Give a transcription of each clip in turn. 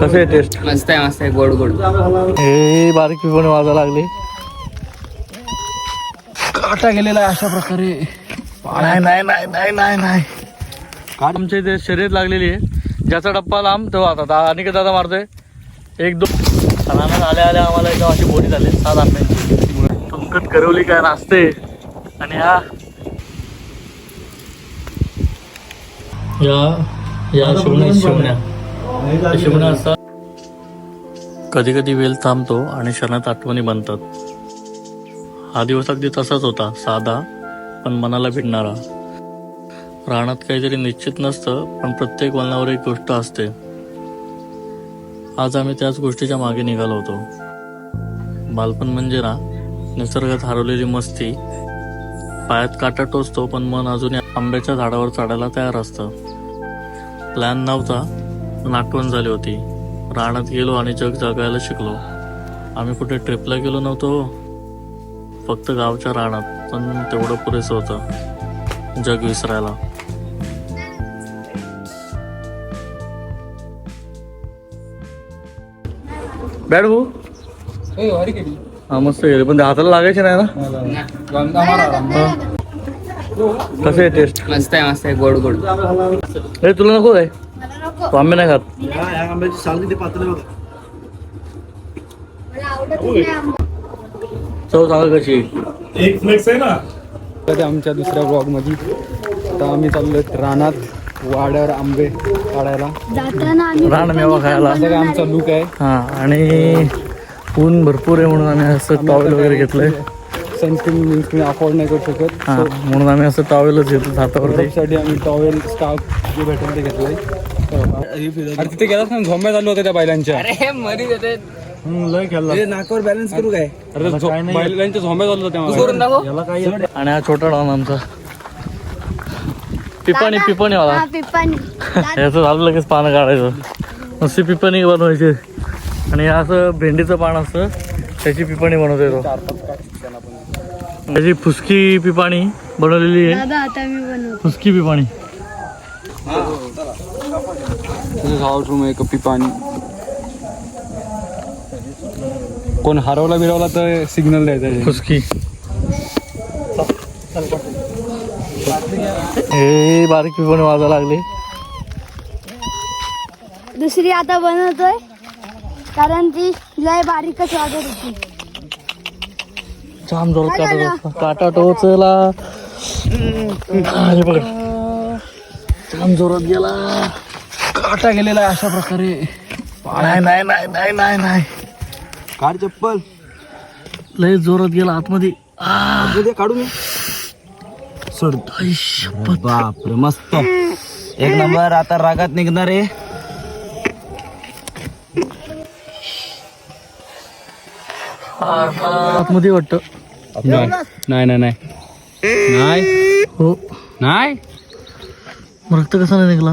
कसं आहे टेस्ट मस्त आहे मस्त आहे गोड गोड. हे बारीक पिपणे वाजायला लागली. काटा गेलेला आहे अशा प्रकारे. नाही नाही नाही नाही नाही नाही. आमच्या इथे शर्यत लागलेली आहे. ज्याचा डप्पा लांब तो आता आणि दादा मारतोय. एक दोन. रानात आल्या आल्या आम्हाला एकदम अशी बोटी झाली. सात आंब्यांची तुमकत करवली काय नाचते. आणि हा या या शिवण्या शिवण्या. असतात. कधी कधी वेळ थांबतो आणि क्षणात आठवणी बनतात. हा दिवस अगदी तसाच होता साधा पण मनाला भिडणारा. रानात काहीतरी निश्चित नसतं पण प्रत्येक वलनावर एक गोष्ट असते. आज आम्ही त्याच गोष्टीच्या मागे निघालो होतो. बालपण म्हणजे ना निसर्गात हरवलेली मस्ती. पायात काटा टोचतो पण मन अजूनही आंब्याच्या झाडावर चढायला तयार असतं. प्लॅन नव्हता पण आठवण झाली होती. रानात गेलो आणि जग जगायला शिकलो. आम्ही कुठे ट्रिपला गेलो नव्हतो. फक्त गावच्या रानात पण तेवढं पुरेसं होतं. जग विसरायला. बॅड भाऊ? हा मस्त गेले पण ते हाताला लागायचे नाही ना? कसं आहे टेस्ट मस्त आहे मस्त आहे. गोड गोड. हे तुला नको काय? तू आंबे नाही खात चव सांगा कशी आमच्या दुसऱ्या ब्लॉगमध्ये आता आम्ही चाललो रानात वाड्यावर आंबे काढायला जाताना आम्ही रान मेवा खायला असं काय आमचा लुक आहे हा आणि ऊन भरपूर आहे म्हणून आम्ही असं टॉवेल वगैरे घेतलंय सनस्क्रीन बिनस्क्रीन अफोर्ड नाही करू शकत हा म्हणून आम्ही असं टॉवेलच घेतो हातावरती साठी आम्ही टॉवेल स्कार्फ जे भेटेल ते घेतलंय अरे तिथे गेलास ना झोंब्या चालू होत्या त्या बैलांच्या. अरे मरी देते. लय खेळला. नाकावर बॅलन्स करू काय? अरे झो- बैलांच्या झोंब्या चालू होत्या. करून दाखव. आणि हा छोटा डॉन आमचा. पिपाणी पिपाणी वाला. हा पिपाणी. याचं झालं लगेच पानं काढायचं. नुसती पिपाणी बनवायची. आणि हे असं भेंडीचं पान असतं. त्याची पिपाणी बनवता येतो त्याची फुसकी पिपाणी बनवलेली आहे. दादा आता मी बनवतो. फुसकी पिपाणी. This is how to make a पिपाणी कोण हरवला बिरवला तर सिग्नल द्यायचा फुसकी हे बारीक पिपाणी वाजायला लागली. दुसरी आता बनवतोय कारण ती लय बारीकच वाजत होती. जाम जोरात काटा काटा टोचला. अरे बघ. जाम जोरात गेला. काटा गेलेला आहे अशा प्रकारे. नाही नाही नाही नाही नाही नाही. कार चप्पल. लय जोरात गेला आतमध्ये. आ, काढू मी सोड. आई शपथ. बापरे मस्त. एक नंबर आता रागात निघणार आहे. आतमध्ये वाटत. नाही नाही नाही नाही. हो. नाही? मग रक्त कसा नाही निघला?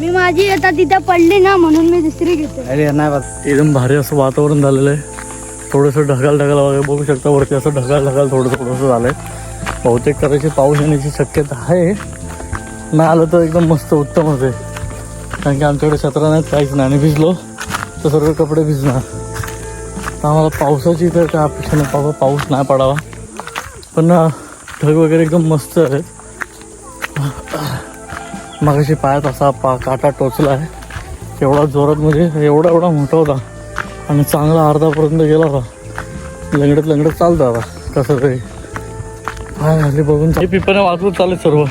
मी माझी आता तिथे पडली ना म्हणून मी दुसरी घेतो अरे नाही बस. एकदम भारी असं वातावरण झालेलं आहे. थोडंसं ढगाल ढगाल वगैरे बघू शकता. वरती असं ढगाल ढगाल थोडं थोडंसं झालंय. बहुतेक करायची पाऊस येण्याची शक्यता आहे. नाही आलं तर एकदम मस्त उत्तमच आहे कारण की आमच्याकडे छत्रा नाहीत काहीच नाही. आणि भिजलो तर सर्व कपडे भिजणार. तर आम्हाला पावसाची तर काय अपेक्षा नाही. बाबा पाऊस नाही पडावा. पण ढग वगैरे एकदम मस्त आहेत मगाशी पायात असा पा काटा टोचला आहे. एवढा जोरात म्हणजे एवढा एवढा मोठा होता. आणि चांगला अर्धापर्यंत गेला होता. लंगडत लंगडत चालतं आता. कसं तरी. काय झाले बघून हे पिपाने वाचवत चालेल सर्व.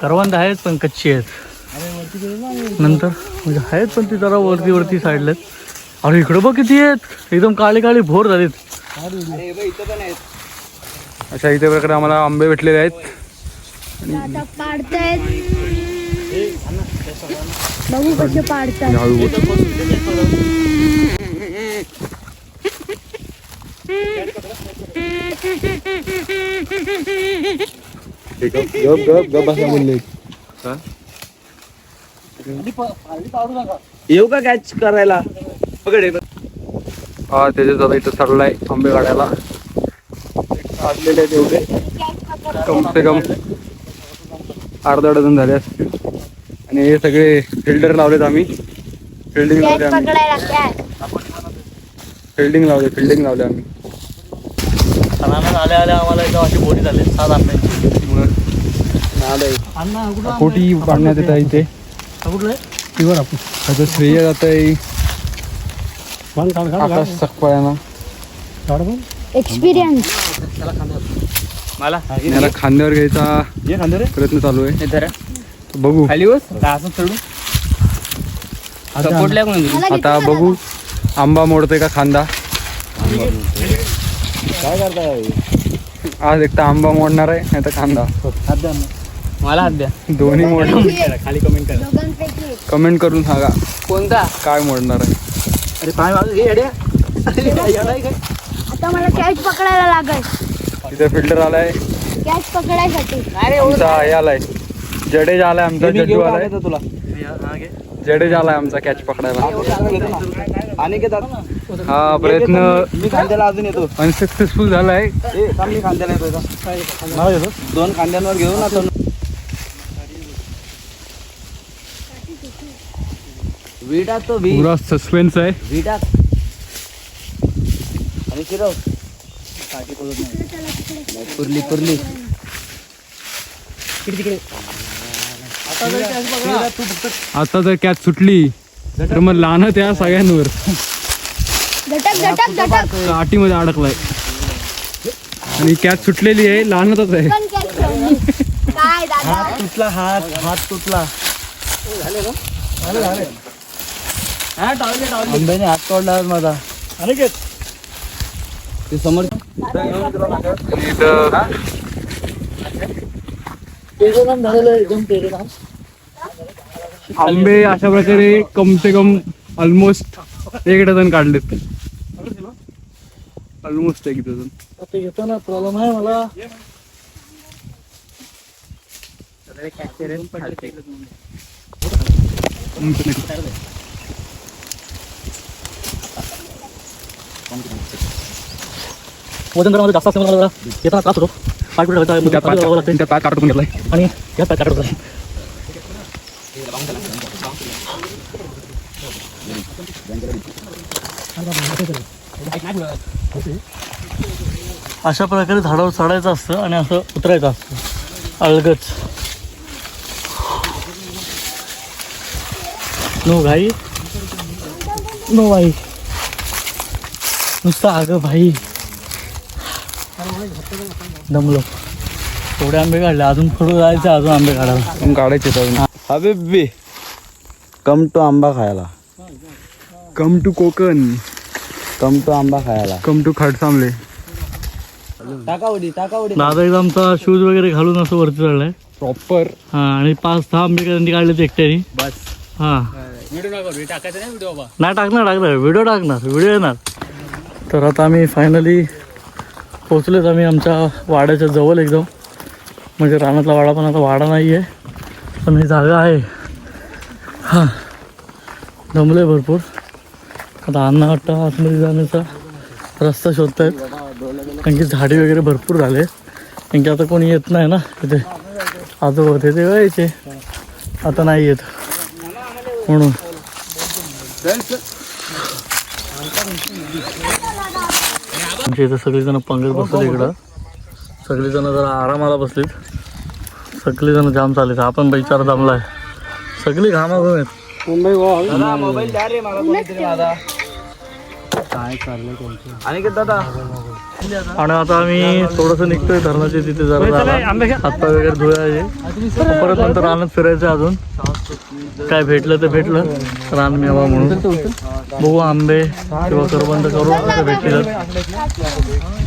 करवंद आहेत पण कच्ची आहेत. नंतर? म्हणजे आहेत पण ती जरा वरती वरती साईडला आहेत. अरे इकडं बघ किती आहेत. एकदम काळे काळे भोर झालेत. अशा इथे प्रकारे आम्हाला आंबे भेटलेले आहेत. आता पाडतायत. बघू कसे पाडतात हळू येऊ का कॅच करायला? पकड हा. त्याच्यात आता इथं चाललाय आंबे काढायला आहेत एवढे. कम से कम अर्धा डझन झाले असतील. आणि हे सगळे फिल्टर लावलेत आम्ही. फिल्डिंग लावले कॅच आम्ही. फिल्डिंग लावले फिल्डिंग लावले आम्ही. सणाला आल्या आल्या आम्हाला एकदम अशी बोटी झाली सात आंब्यांची पोटी पाडण्यात येत आहे इथे. कुठलं? त्याचं श्रेय जात आहे. आकाश सकपाळ्यांना एक्सपिरियन्स मला? याला खांद्यावर घ्यायचा प्रयत्न चालू आहे. बघू. खाली आता बघू. आंबा मोडतोय का खांदा? आज एक तर आंबा मोडणार आहे नाही तर खांदा मला हात द्या. दोन्ही मोडणार खाली कमेंट करा. दोघांपैकी. एक. कमेंट करून सांगा. कोणता? काय मोडणार आहे? अरे पाय घे अड्या आता मला कॅच पकडायला लागेल. तिथे फिल्टर आलाय. कॅच पकडायसाठी. आमचा हे आलाय. जडेजा आलाय आमचा जड्डू आलाय. तुला. जडेजा आलाय आमचा कॅच पकडायला. आणि घेतात? हा प्रयत्न मी खांद्याला अजून येतो. अनसक्सेसफुल झालाय. ए थांब मी खांद्याला येतो दोन खांद्यांवर घेऊ ना तो विटा तो वी पुरा सस्पेन्स आहे. विटा आणि शिरव पुरली पुरली. आता जर कॅच सुटली तर मग लहान त्या सगळ्यांवर. काठीमध्ये अडकलाय. आणि कॅच सुटलेली आहे लहानच आहे. कॅच ठेवली काय दादा? तुटला आंब्याने हात तोडला माझा अनिकेत ते समोर आंबे अशा प्रकारे कम से कम ऑलमोस्ट एक डझन काढलेत. ऑलमोस्ट एक डझन. आता येताना प्रॉब्लेम आहे मला. वजन जरा जास्त असल्यामुळे मला जरा येताना त्रास होतो. लावावं लागते त्या पाच काढून घेतलाय. आणि या पाय काढत होता अशा प्रकारे झाडावर चढायचं असतं आणि असं उतरायचं असतं. अलगच. नो घाई नो भाई. नुसतं अगं भाई. दमलो. थोडे आंबे काढले. अजून पुढे जायचं अजून आंबे काढायला. पण काढायचे अजून. हबीबी कम टू आंबा खायला. Come to Konkan. Come to आंबा खायला. कम टू खडसांबले टाकावडी टाकावडी दादा एकदा आमचा शूज वगैरे घालून असं वरती चढलाय. प्रॉपर हा आणि पाच दहा आंबे त्यांनी काढले एकट्याने. बस. हा. व्हिडिओ टाकायचा नाही व्हिडिओ नाही टाकणार टाकणार. व्हिडिओ टाकणार. व्हिडिओ येणार. तर आता आम्ही फायनली पोचलोच आम्ही आमच्या वाड्याच्या जवळ एकदम. म्हणजे रानातला वाडा पण आता वाडा नाही आहे पण ही जागा आहे. हां दमलं भरपूर. आता अन्न वाटतं आतमध्ये जाण्याचा रस्ता शोधत आहेत कारण की झाडे वगैरे भरपूर झाले. कारण की आता कोणी येत नाही ना तिथे आजोबा होते ते यायचे आता नाही येत. म्हणून. आमच्या इथं सगळेजण पंगत बसले इकडं. सगळेजण जरा आरामाला बसलीत. सगळेजण जाम चालले आपण बिचारा दमलाय. सगळी घामाघूम आहेत. दादा मोबाईल द्या रे मला कोणीतरी माझा काय चाललंय आणि दादा. आणि आता आम्ही थोडस निघतोय धरणाच्या तिथे जरा हातपाय वगैरे धुवायचे परत नंतर रानात फिरायचं अजून. काय भेटलं तर भेटलं. रान मेवा म्हणून. बघू आंबे किंवा करबंद करू कुठे भेटतील.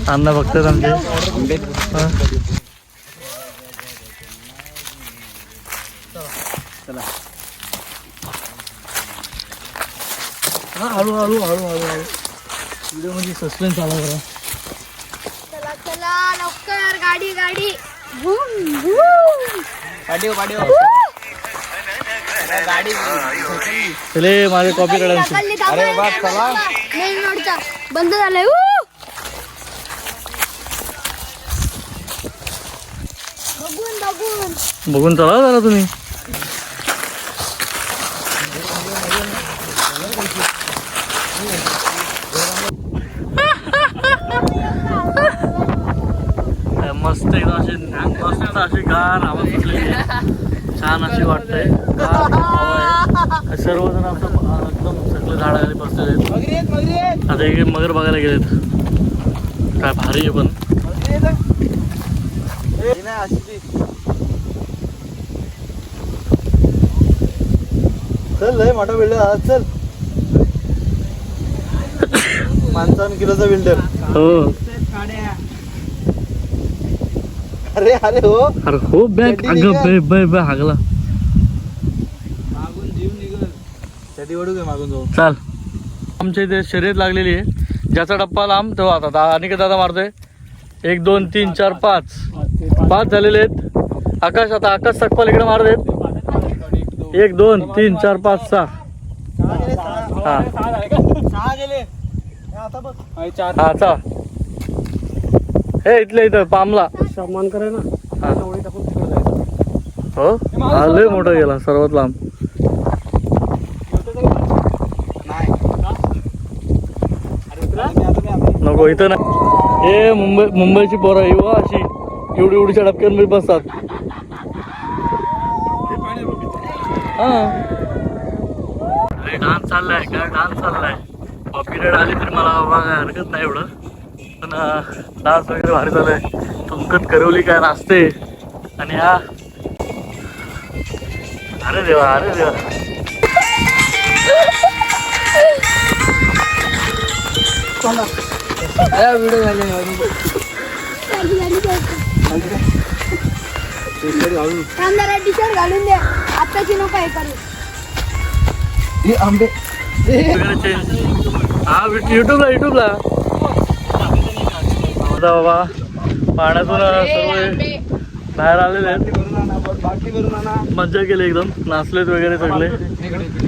अण्णा बघतात आमचे. हा. हा, हळू हळू हळू हळू हळू. व्हिडिओमध्ये सस्पेन्स आला बरं चला चला लवकर गाडी गाडी. भूम, भूम. चले. माझे कॉपी रोडचा. बंद झालाय. बघून चला जरा तुम्ही. मस्त एकदम अशी मस्त अशी गार आहे. छान अशी वाटतंय. सर्वजण अं, एकदम सगळे झाडाखाली बसलेले आहेत. आता एक मगर बघायला गेलेत. काय भारी आहे पण. चल लय मोठा बिल्डर आज चल. माणसान किलोचा बिल्डर. हो. अरे अरे हो. अरे हो बॅग अगं निघाल? बे बे बे हागला. त्याची ओढू काय मागून जाऊ चाल. आमच्या इथे शर्यत लागलेली आहे. ज्याचा डप्पा लांब तो आता दा आणि दादा मारतोय. एक दोन तीन चार पाच. पाच झालेले आहेत. आकाश आता आकाश सकपाल इकडे मारत आहेत. एक दोन तीन चार पाच सहा. हा. सहा गेले. आता बघ. हा चा हे इथल्या इथं पामला. सन्मान करे ना. हा. ओळी टाकून तिकडे जायचं. हो? हा लय मोठा गेला सर्वात लांब. नको इथं ना हे मुंबई मुंबईची पोरं येऊ अशी एवढी एवढीच्या डबक्यांमध्ये बसतात. हा डान्स चाललाय काय डान्स चाललाय. पिरियड आली तरी मला बघायला हरकत नाही एवढं. डान्स वगैरे भारी चाललाय तुमकत करवली काय नाचते. आणि हा. अरे देवा अरे देवा. कांदा टी शर्ट घालून दे. आत्ताची नको हे करू. आंबे. हा युट्यूबला युट्यूबला आता बाबा. पाण्यातून सर्व बाहेर आलेले आहेत. मज्जा केली एकदम. नाचलेत वगैरे सगळे.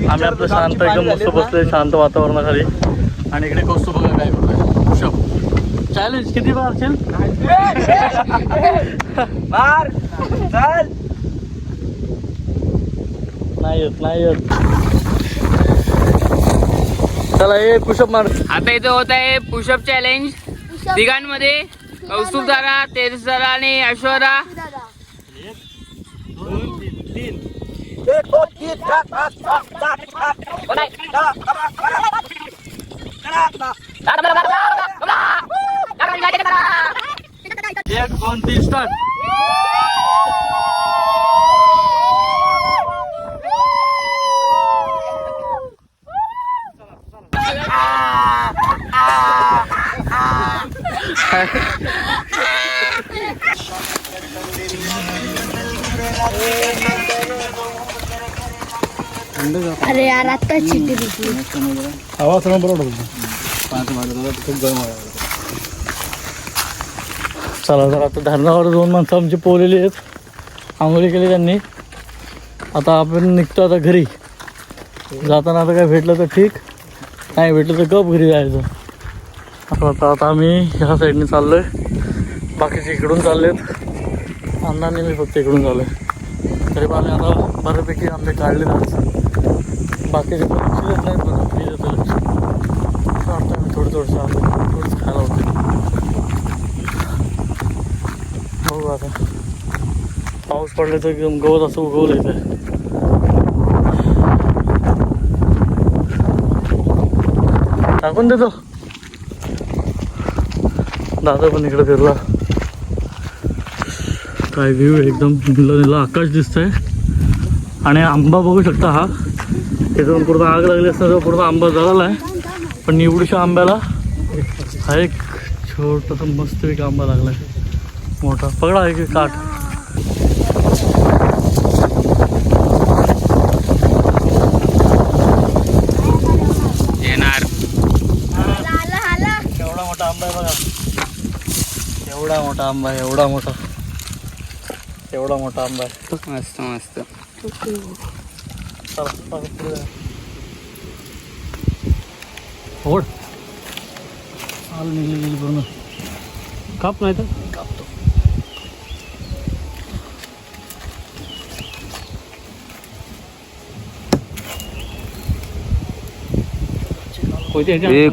आम्ही आपलं शांत एकदम मस्त बसलोय शांत वातावरणाखाली. आणि इकडे कौस्तुभ बघा काय चॅलेंज किती मारशील मार चल. नाही येत नाही येत. चला ए पुषप मार. आता इथं होत आहे पुशअप चॅलेंज तिघांमध्ये कौस्तुभ दादा तेजस दादा आणि एक दोन तीन स्टार्ट अरे यार दिसली हवा सगळं बरोबर चला तर आता धरणावर दोन माणसं आमची पोवलेली आहेत. आंघोळी केली त्यांनी. आता आपण निघतो आता घरी. जाताना आता काय भेटलं तर ठीक. नाही भेटलं तर गप घरी जायचं. आता आता आता आम्ही ह्या साईडने चाललो आहे बाकीचे इकडून चाललेत. अण्णांनी मी फक्त इकडून चाललोय. तरी पण आम्ही आता बऱ्यापैकी आंबे काढले आज. बाकीचे पण लक्ष देत नाहीत पण मी देतो लक्ष असं वाटतं आम्ही थोडं थोडंसं आंबे थोडंसं खायला होते. बघू आता. पाऊस पडला तर एकदम गवत असं उगवलं इथे. टाकून देतो. दादा पण इकडे फिरला. काय व्ह्यू एकदम निलं निलं आकाश दिसतंय. आणि आंबा बघू शकता हा. त्याच्यावर पूर्ण आग लागली असता पूर्ण आंबा झालेला आहे पण निवडूशा आंब्याला हा एक छोटासा मस्त एक आंबा लागलाय. मोठा. पकडा आहे की काठ येणार आला आला एवढा मोठा आंबा आहे बघा एवढा मोठा आंबा आहे एवढा मोठा. एवढा मोठा आंबा आहे. मस्त मस्त. ओढ. आल पूर्ण. काप नाही तर? कापतो. कोयते ह्याच्या हे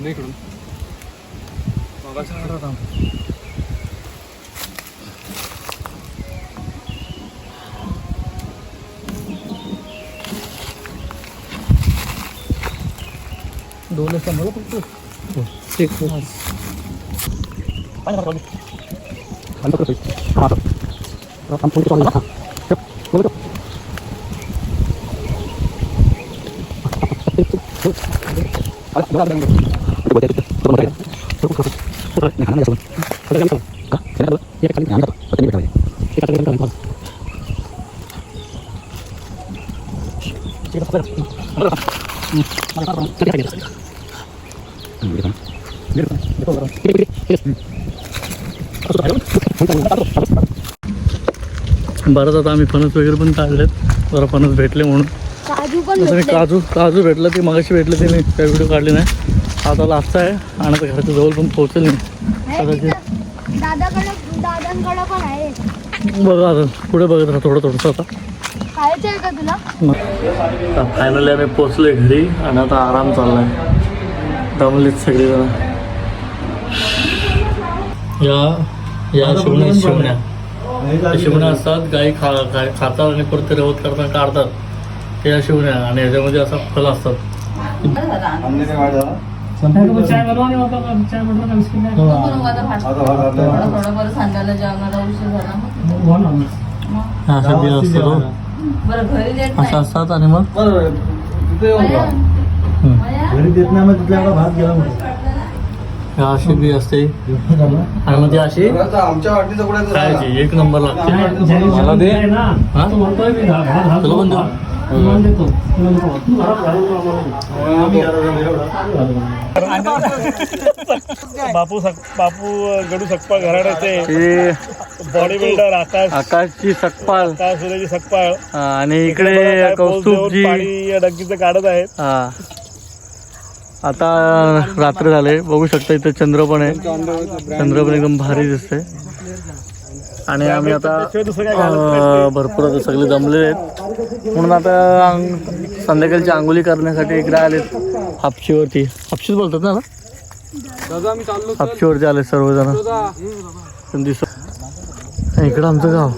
कोयते अंगावर पडल कसतो दोन सांभाळ फक्त एक बरंच आता आम्ही फणस वगैरे पण काढलेत. जरा फणस भेटले म्हणून. काजू काजू काजू भेटलं ते मगाशी भेटलं ते मी काही व्हिडिओ काढले नाही. आता लास्ट आहे आणि आता घराच्या जवळ पण पोहोचेल मी. हे तिथं दादाकडे दादांकडे पण आहे. बघा आता पुढे बघत राहा थोडं थोडंसं आता. खायचं आहे का तुला? फायनली आम्ही पोचलोय घरी आणि आता आराम चाललाय. दमलीत सगळी जण या या शिवण्या शिवण्या. शिवण्या असतात गाई खा गाय खातात आणि परत रवत करताना काढतात. ते या शिवण्या आणि ह्याच्यामध्ये असं फल असतात. थोडं बरं सांगायला जेवणाला उशीर झाला मग. असं बी असतं. हो. बरं घरी देत असं नाही. असतात आणि मग? हम्म. घरी देत नाही मग तिथल्या एवढा भात गेला ह्या अशी बी असते. आणि मग ती अशी? आमच्या वाटणीचा कुठे खायची एक नंबर लागते मला दे. हा? तुला पण देऊ? बापू सक- बापू गडू सकपाळ घराण्याचे. Body builder Akash. आकाशची Sakpal Akash सूर्याची सकपाळ आणि इकडे कौस्तुभजी. काढत आहेत. हा. आता रात्र झाले. बघू शकता इथे चंद्र पण आहे. चंद्र पण एकदम भारी दिसते आणि आम्ही आता अं, भरपूर आता सगळे जमलेले आहेत. म्हणून आता संध्याकाळची आंघोळी करण्यासाठी इकडे आलेत हापशीवरती. हापशीच बोलतात ना दादा आम्ही चाललो हापशीवरती आले सर्वजण. पण दिसत इकडं आमचं गाव.